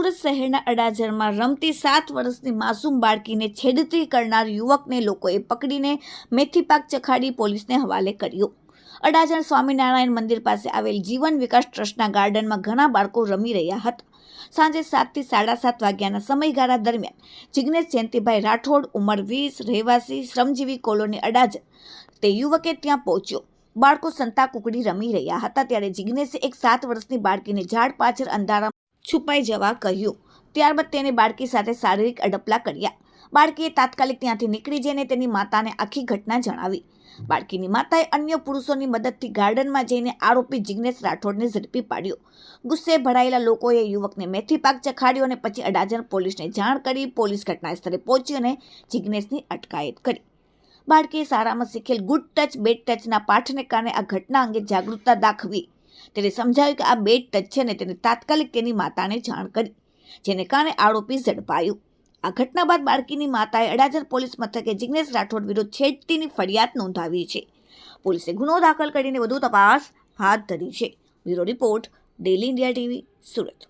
સુરત શહેરના અડાજણમાં રમતી સાત વર્ષની માસૂમ બાળકીને છેડતી કરનાર યુવકને લોકોએ પકડીને મેથીપાક ચખાડી પોલીસને હવાલે કર્યો. અડાજણ સ્વામિનારાયણ મંદિર પાસે આવેલ જીવન વિકાસ ટ્રસ્ટના ગાર્ડનમાં ઘણા બાળકો રમી રહ્યા હતા. સાંજે સાતથી સાડા સાત વાગ્યાના સમયગાળા દરમિયાન જિગ્નેશ જયંતિભાઈ રાઠોડ, ઉંમર વીસ, રહેવાસી, શ્રમજીવી કોલોની અડાજણ તે યુવકે ત્યાં પહોંચ્યો. બાળકો સંતા કુકડી રમી રહ્યા હતા ત્યારે જિગ્નેશે એક સાત વર્ષની બાળકીને ઝાડ પાછળ અંધારા છુપાઈ જવા કહ્યું. ત્યારબાદ તેને બાળકી સાથે શારીરિક અડપલા કર્યા. બાળકીએ તાત્કાલિક ત્યાંથી નીકળી જઈને તેની માતાને આખી ઘટના જણાવી. બાળકીની માતાએ અન્ય પુરુષોની મદદથી ગાર્ડનમાં જઈને આરોપી જિગ્નેશ રાઠોડને ઝડપી પાડ્યો. ગુસ્સે ભરાયેલા લોકોએ યુવકને મેથી પાક ચખાડ્યો અને પછી અડાજણ પોલીસને જાણ કરી પોલીસ ઘટના સ્થળે પહોંચી અને જિગ્નેશની અટકાયત કરી. બાળકીએ શાળામાં શીખેલ ગુડ ટચ બેડ ટચના પાઠને કારણે આ ઘટના અંગે જાગૃતતા દાખવી. તેને સમજાવ્યું કે આ બેડ ટચ છે ને તેને તાત્કાલિક તેની માતાને જાણ કરી, જેને કારણે આરોપી ઝડપાયો. આ ઘટના બાદ બાળકીની માતાએ અડાજણ પોલીસ મથકે જિગ્નેશ રાઠોડ વિરુદ્ધ છેડતીની ફરિયાદ નોંધાવી છે. પોલીસે ગુનો દાખલ કરીને વધુ તપાસ હાથ ધરી છે. Bureau report, daily India TV, Surat.